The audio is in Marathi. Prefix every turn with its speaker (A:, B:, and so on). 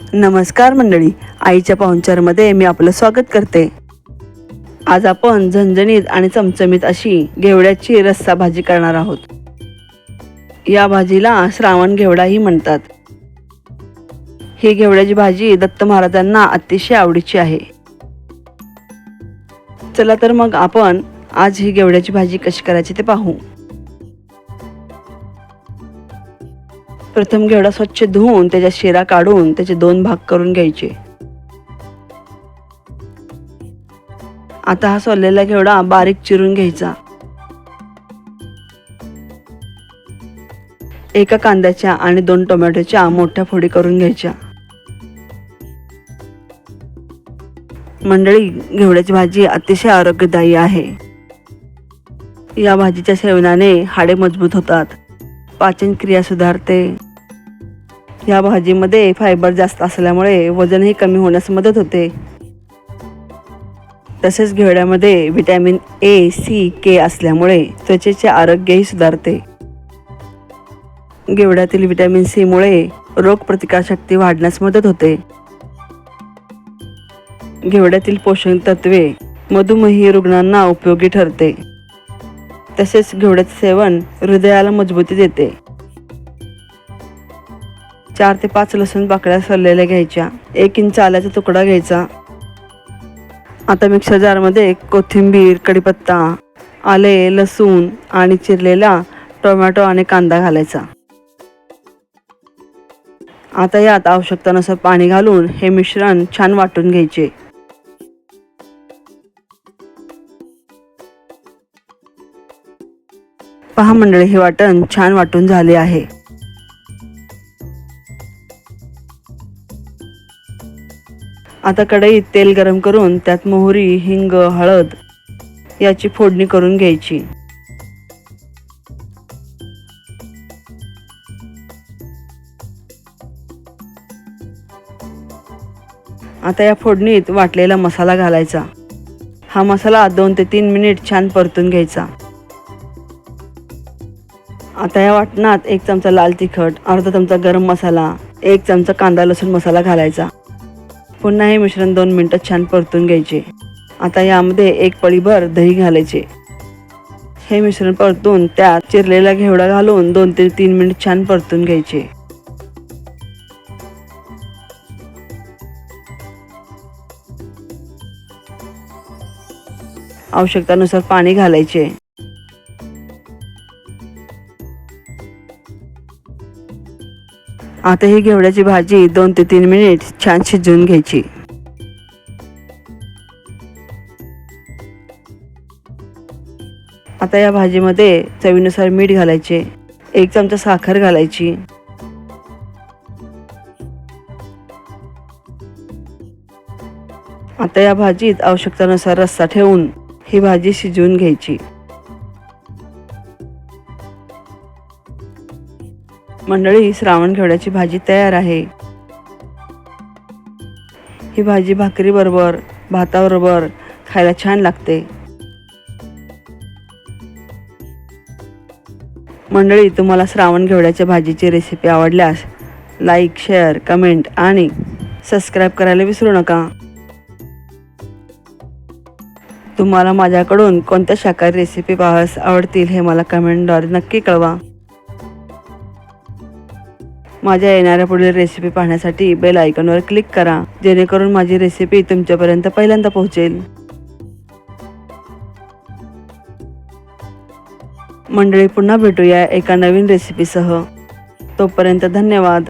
A: नमस्कार मंडळी. आईच्या पाहुणचारमध्ये मी आपलं स्वागत करते. आज आपण झणझणीत आणि चमचमीत अशी घेवड्याची रस्सा भाजी करणार आहोत. या भाजीला श्रावण घेवडाही म्हणतात. ही घेवड्याची भाजी दत्त महाराजांना अतिशय आवडीची आहे. चला तर मग आपण आज ही घेवड्याची भाजी कशी करायची ते पाहू. प्रथम घेवडा स्वच्छ धुवून त्याच्या शिरा काढून त्याचे दोन भाग करून घ्यायचे. आता हा सोललेला घेवडा बारीक चिरून घ्यायचा. एका कांद्याच्या आणि दोन टोमॅटोच्या मोठ्या फोडी करून घ्यायच्या. मंडळी घेवड्याची भाजी अतिशय आरोग्यदायी आहे. या भाजीच्या सेवनाने हाडे मजबूत होतात. पाचन क्रिया सुधारते. या भाजीमध्ये फायबर जास्त असल्यामुळे वजनही कमी होण्यास मदत होते. तसेच घेवड्यामध्ये व्हिटॅमिन ए सी के असल्यामुळे त्वचेचे आरोग्यही सुधारते. घेवड्यातील व्हिटॅमिन सीमुळे रोगप्रतिकारशक्ती वाढण्यास मदत होते. घेवड्यातील पोषक तत्वे मधुमेही रुग्णांना उपयोगी ठरते. तसेच घेवड्याचे सेवन हृदयाला मजबूती देते. चार ते पाच लसूण पाकळ्या सरलेल्या घ्यायच्या. एक इंच आल्याचा तुकडा घ्यायचा. आता मिक्सर जारमध्ये कोथिंबीर कढीपत्ता आले लसूण आणि चिरलेला टोमॅटो आणि कांदा घालायचा. आता यात आवश्यकतानुसार पाणी घालून हे मिश्रण छान वाटून घ्यायचे. पहा मंडळी हे वाटण छान वाटून झाले आहे. आता कढईत तेल गरम करून त्यात मोहरी हिंग हळद याची फोडणी करून घ्यायची. आता या फोडणीत वाटलेला मसाला घालायचा. हा मसाला दोन ते तीन मिनिट छान परतून घ्यायचा. आता या वाटणात एक चमचा लाल तिखट अर्धा चमचा गरम मसाला एक चमचा कांदा लसूण मसाला घालायचा. पुन्हा हे मिश्रण दोन मिनटं छान परतून घ्यायचे. आता यामध्ये एक पळीभर दही घालायचे. हे मिश्रण परतून त्यात चिरलेला घेवडा घालून दोन ते तीन मिनिट छान परतून घ्यायचे. आवश्यकतानुसार पाणी घालायचे. आता ही घेवड्याची भाजी दोन ते तीन मिनिट छान शिजवून घ्यायची. आता या भाजीमध्ये चवीनुसार मीठ घालायचे एक चमचा साखर घालायची. आता या भाजीत आवश्यकतेनुसार रस्सा ठेवून ही भाजी शिजवून घ्यायची. मंडळी श्रावण घेवड्याची भाजी तयार आहे. ही भाजी भाकरीबरोबर भाताबरोबर खायला छान लागते. मंडळी तुम्हाला श्रावण घेवड्याच्या भाजीची रेसिपी आवडल्यास लाईक शेअर कमेंट आणि सबस्क्राईब करायला विसरू नका. तुम्हाला माझ्याकडून कोणत्या शाकाहारी रेसिपी पाहास आवडतील हे मला कमेंटद्वारे नक्की कळवा. माझ्या येणाऱ्या पुढील रेसिपी पाहण्यासाठी बेल आयकॉनवर क्लिक करा जेणेकरून माझी रेसिपी तुमच्यापर्यंत पहिल्यांदा पोहोचेल. मंडळी पुन्हा भेटूया एका नवीन रेसिपीसह तोपर्यंत धन्यवाद.